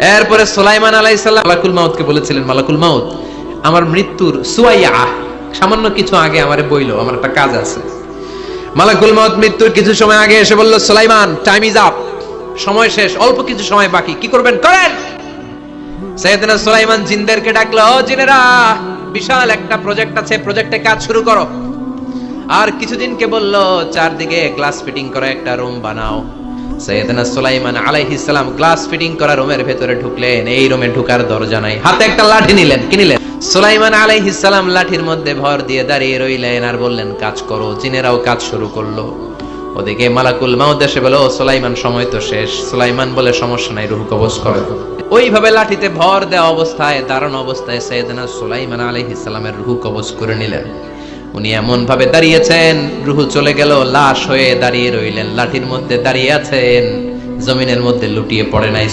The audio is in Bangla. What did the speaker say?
এরপরে সুলাইমান আলাইসাল্লাম মালাকুল মাউতকে বলেছিলেন, মালাকুল মাউত, আমার মৃত্যুর সুয়াইয়া, সামান্য কিছু আগে আমারে বইলো, আমার একটা কাজ আছে। মালাকুল মাউত মৃত্যুর কিছু সময় আগে এসে বলল, সুলাইমান টাইম ইজ আপ সময় শেষ, অল্প কিছু সময় বাকি, কি করবেন, করেন? সৈয়দনা সুলাইমান জিনদেরকে ডাকলো জিনেরা, বিশাল একটা প্রজেক্ট আছে প্রজেক্টে কাজ শুরু করো। আর কিছুদিনকে বলল, চারদিকে গ্লাস ফিটিং করা একটা রুম বানাও। সৈয়দনা সুলাইমান আলাইহিস সালাম গ্লাস ফিটিং রুমের ভেতরে ঢুকলেন। এই রুমে ঢুকার দরজা নাই। হাতে একটা লাঠি নিলেন। সুলাইমান আলাইহিস সালাম লাঠির মধ্যে ভর দিয়ে দাঁড়িয়ে রইলেন আর বললেন, কাজ করো, জিনেরাও কাজ শুরু করল। ওদিকে মালাকুল মাউদ এসে বলে সুলাইমান, সময় তো শেষ। সুলাইমান বলে, সমস্যা নাই, রুহ কবজ করো। ওইভাবে লাঠিতে ভর দেওয়া অবস্থায় দাঁড়ানো অবস্থায় সৈয়দনা সুলাইমান আলাইহিস সালামের রুহ কবজ করে নিলেন। উনি এমন ভাবে দাঁড়িয়েছেন, রুহু চলে গেল, লাশ হয়ে দাঁড়িয়ে রইলেন, লাঠির মধ্যে দাঁড়িয়ে আছেন, জমিনের মধ্যে লুটিয়ে পড়ে নাই।